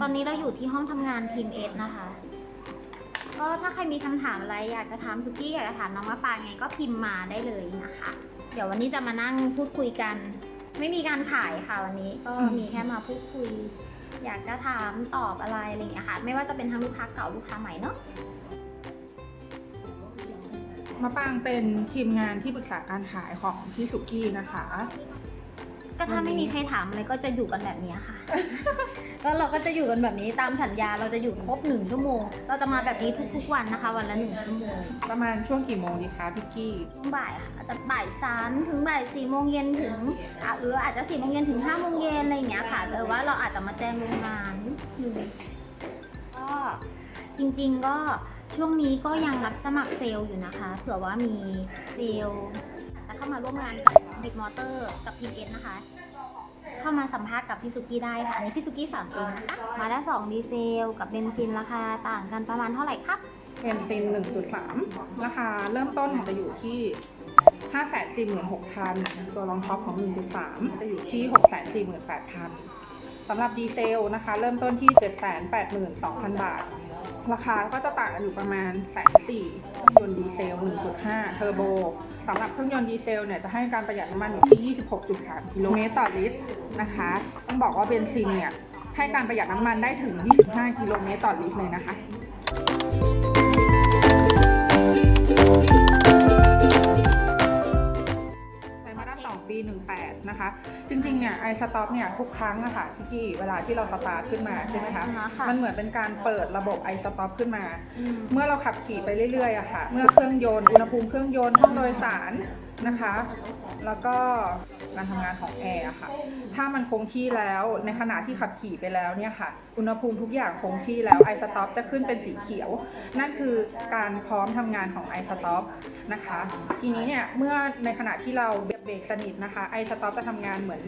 ตอนนี้เราอยู่ที่ห้องทำงานทีมเอสนะคะ ก็ถ้าใครมีคำถามอะไรอยากจะถามสุกี้อยากจะถามน้องมะปางไงก็พิมพ์มาได้เลยนะคะ เดี๋ยววันนี้จะมานั่งพูดคุยกัน ไม่มีการขายค่ะวันนี้ก็มีแค่มาพูดคุย อยากจะถามตอบอะไรอะไรอย่างเงี้ยค่ะ ไม่ว่าจะเป็นทั้งลูกค้าเก่าลูกค้าใหม่เนาะมะปางเป็นทีมงานที่ปรึกษาการขายของพี่สุกี้นะคะ ก็ถ้าไม่มีใครถามอะไรก็จะอยู่กันแบบนี้ค่ะ ก็เราก็จะอยู่กันแบบนี้ตามสัญญาเราจะอยู่ครบหนึ่งชั่วโมง เราจะมาแบบนี้ทุกๆวันนะคะ วันละหนึ่งชั่วโมงประมาณช่วงกี่โมงดีคะพี่กี้ช่วงบ่ายค่ะอาจจะบ่ายสามถึงบ่ายสี่โมงเย็นถึงอะหรืออาจจะสี่โมงเย็นถึงห้าโมงเย็นอะไรอย่างเงี้ยค่ะแต่ว่าเราอาจจะมาแจ้งล่วงหน้านิดนึงก็จริง ๆก็ช่วงนี้ก็ยังรับสมัครเซลล์อยู่นะคะ เผื่อว่ามีเซลล์จะเข้ามาร่วมงานกับ บิ๊กมอเตอร์กับพีเอสนะคะ เข้ามาสัมภาษณ์กับพี่สุกี้ได้ค่ะ อันนี้พี่สุกี้สอนเองนะคะ มาแล้วสองดีเซลกับเบนซินราคาต่างกันประมาณเท่าไหร่ครับเบนซิน1.3 ราคาเริ่มต้นจะอยู่ที่ 546,000 ตัวรองท็อปของ 1.3 จะอยู่ที่ 648,000สำหรับดีเซลนะคะ เริ่มต้นที่ 782,000 บาท ราคาก็จะต่างกันอยู่ประมาณแสนสี่ยนต์ดีเซล 1.5 เทอร์โบสำหรับเครื่องยนต์ดีเซลเนี่ยจะให้การประหยัดน้ำมันอยู่ที่ 26.3 กิโลเมตรต่อลิตรนะคะ ต้องบอกว่าเบนซินเนี่ยให้การประหยัดน้ำมันได้ถึง 25 กิโลเมตรต่อลิตรเลยนะคะ สต็อปเนี่ยทุกครั้งอะค่ะพี่กี้เวลาที่เราสตาร์ทขึ้นมาใช่ไหมคะอ่าฮะค่ะมันเหมือนเป็นการเปิดระบบไอสต็อปขึ้นมา อืม เมื่อเราขับขี่ไปเรื่อยๆอะค่ะ เมื่อเครื่องยนต์อุณหภูมิเครื่องยนต์ห้องโดยสารนะคะ แล้วก็การทำงานของแอร์อะค่ะ ถ้ามันคงที่แล้วในขณะที่ขับขี่ไปแล้วเนี่ยค่ะ อุณหภูมิทุกอย่างคงที่แล้วไอสต็อปจะขึ้นเป็นสีเขียว นั่นคือการพร้อมทำงานของไอสต็อปนะคะ ทีนี้เนี่ยเมื่อในขณะที่เราเบรกสนิทนะคะ ไอสต็อปจะทำงานเหมือน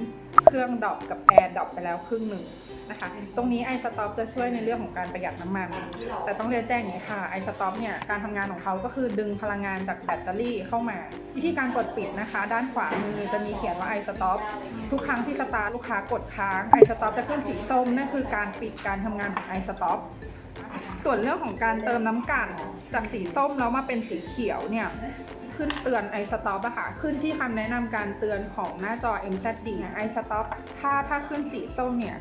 เครื่องดอปกับแอร์ดอปไปแล้วครึ่งหนึ่งนะคะ ตรงนี้ไอสต็อปจะช่วยในเรื่องของการประหยัดน้ำมัน แต่ต้องเรียนแจ้งอย่างนี้ค่ะไอสต็อปเนี่ยการทำงานของเขาก็คือดึงพลังงานจากแบตเตอรี่เข้ามา วิธีการกดปิดนะคะ ด้านขวามือจะมีเขียนว่าไอสต็อปทุกครั้งที่สตาร์ลูกค้ากดค้างไอสต็อปจะขึ้นสีส้มนั่นคือการปิดการทำงานของไอสต็อป ส่วนเรื่องของการเติมน้ำกันจากสีส้มแล้วมาเป็นสีเขียวเนี่ย ขึ้นเตือนไอสต็อปอะค่ะ ขึ้นที่คำแนะนำการเตือนของหน้าจอ MZD ไอสต็อปถ้าถ้าขึ้นสีส้มเนี่ย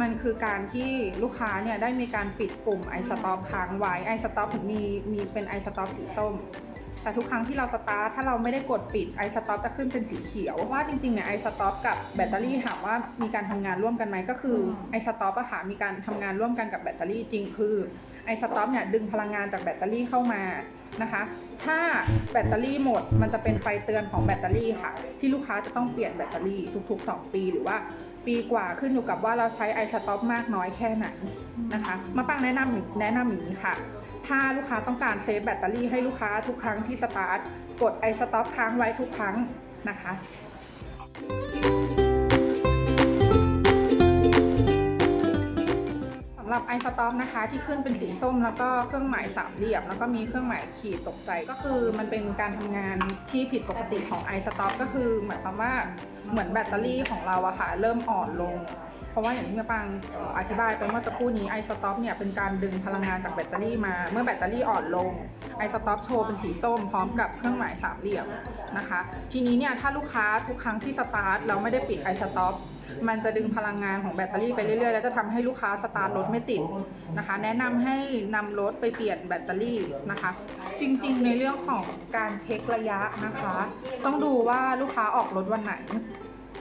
มันคือการที่ลูกค้าเนี่ยได้มีการปิดปุ่มไอสต็อปค้างไว้ไอสต็อปถึงมีมีเป็นไอสต็อปสีส้ม แต่ทุกครั้งที่เราสตาร์ทถ้าเราไม่ได้กดปิดไอสต็อปจะขึ้นเป็นสีเขียวว่าจริงๆเนี่ยไอสต็อปกับแบตเตอรี่ถามว่ามีการทำงานร่วมกันไหมก็คือไอสต็อปอะค่ะมีการทำงานร่วมกันกับแบตเตอรี่จริงคือไอสต็อปเนี่ยดึงพลังงานจากแบตเตอรี่เข้ามานะคะ ถ้าแบตเตอรี่หมดมันจะเป็นไฟเตือนของแบตเตอรี่ค่ะ ที่ลูกค้าจะต้องเปลี่ยนแบตเตอรี่ทุก ๆ 2 ปีหรือว่าปีกว่าขึ้นอยู่กับว่าเราใช้ไอสต็อปมากน้อยแค่ไหนนะคะ มาปังแนะนำแนะนำอย่างนี้ค่ะ ถ้าลูกค้าต้องการเซฟแบตเตอรี่ให้ลูกค้าทุกครั้งที่สตาร์ท กดไอสต็อปค้างไว้ทุกครั้งนะคะสำหรับไอสต็อปนะคะ ที่ขึ้นเป็นสีส้มแล้วก็เครื่องหมายสามเหลี่ยม แล้วก็มีเครื่องหมายขีดตกใจก็คือมันเป็นการทำงานที่ผิดปกติของไอสต็อปก็คือหมายความว่าเหมือนแบตเตอรี่ของเราอะค่ะเริ่มอ่อนลง เพราะว่าอย่างที่แม่ปังอธิบายไปเมื่อสักครู่นี้ไอสต็อปเนี่ยเป็นการดึงพลังงานจากแบตเตอรี่มา เมื่อแบตเตอรี่อ่อนลงไอสต็อปโชว์เป็นสีส้มพร้อมกับเครื่องหมายสามเหลี่ยมนะคะ ทีนี้เนี่ยถ้าลูกค้าทุกครั้งที่สตาร์ทเราไม่ได้ปิดไอสต็อปมันจะดึงพลังงานของแบตเตอรี่ไปเรื่อยๆ แล้วจะทำให้ลูกค้าสตาร์ทรถไม่ติดนะคะ แนะนำให้นำรถไปเปลี่ยนแบตเตอรี่นะคะ จริงๆ ในเรื่องของการเช็คระยะนะคะ ต้องดูว่าลูกค้าออกรถวันไหน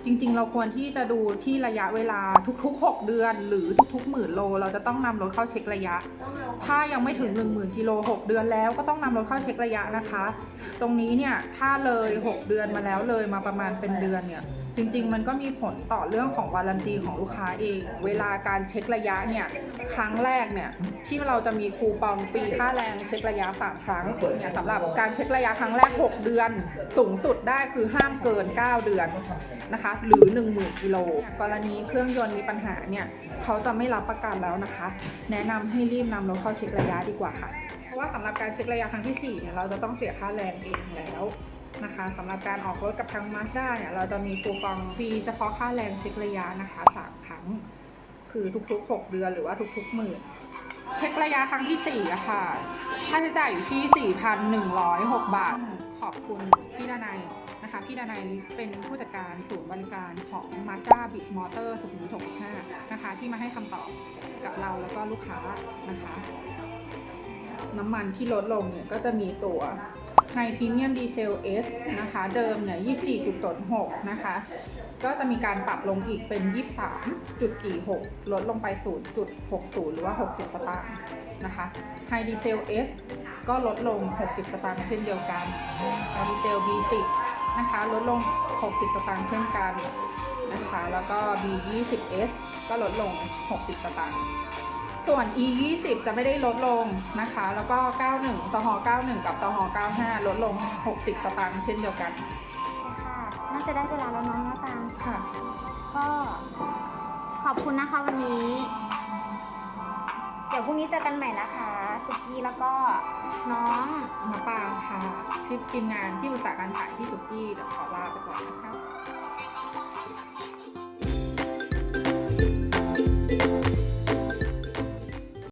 จริงๆ เราควรที่จะดูที่ระยะเวลาทุกๆ 6 เดือน หรือทุกๆหมื่นโล เราจะต้องนำรถเข้าเช็คระยะ ถ้ายังไม่ถึง 1 0,000กิโล6 เดือนแล้วก็ต้องนำรถเข้าเช็คระยะนะคะ ตรงนี้เนี่ยถ้าเลย 6 เดือนมาแล้วเลยมาประมาณเป็นเดือนเนี่ย จริงๆ มันก็มีผลต่อเรื่องของวารันตีของลูกค้าเอง เวลาการเช็คระยะเนี่ย ครั้งแรกเนี่ย ที่เราจะมีคูปองฟรีค่าแรงเช็คระยะสามครั้งเนี่ยสำหรับการเช็คระยะครั้งแรก 6 เดือน สูงสุดได้คือห้ามเกิน 9 เดือนนะคะ หรือ 10,000กิโลกรณีเครื่องยนต์มีปัญหาเนี่ยเขาจะไม่รับประกันแล้วนะคะ แนะนำให้รีบนำรถเข้าเช็คระยะดีกว่าค่ะ เพราะว่าสำหรับการเช็คระยะครั้งที่สี่เนี่ยเราจะต้องเสียค่าแรงเองแล้ว นะคะสำหรับการออกรถกับทางมาสด้าเนี่ยเราจะมีคูปองฟรีเฉพาะค่าแรงเช็คระยะนะคะสามครั้ง คือทุกๆ 6 เดือนหรือว่าทุกๆหมื่นเช็คระยะครั้งที่4อะค่ะค่าใช้จ่ายอยู่ที่ 4,106 บาท ขอบคุณพี่ดานัยนะคะ พี่ดานัยเป็นผู้จัดการศูนย์บริการของ Mazda Beach Motor สุขุมวิท65นะคะ ที่มาให้คำตอบกับเราแล้วก็ลูกค้านะคะ น้ำมันที่ลดลงเนี่ยก็จะมีตัว High Premium Diesel S นะคะ เดิมเนี่ย24.06 นะคะ ก็จะมีการปรับลงอีกเป็น 23.46 ลดลงไป 0.60 หรือว่า 60 สตางค์นะคะ High Diesel S ก็ลดลง 60 สตางค์เช่นเดียวกัน High Diesel B10 นะคะ ลดลง 60 สตางค์เช่นกันนะคะ แล้วก็ B20S ก็ลดลง 60 สตางค์ ส่วน e 2 0จะไม่ได้ลดลงนะคะ แล้วก็ 91สห91 กับสห95 ลดลง 60สตางค์เช่นเดียวกันค่ะน่าจะได้เวลาแล้วเน้องน้าตางค่ะ ก็ขอบคุณนะคะวันนี้ เดี๋ยวพรุ่งนี้เจอกันใหม่นะคะสุกี้แล้วก็น้องมาปางค่ะที่ทีมงานที่อุตสาหการถ่ายที่สุกี้เดี๋ยวขอลาไปก่อนนะคะ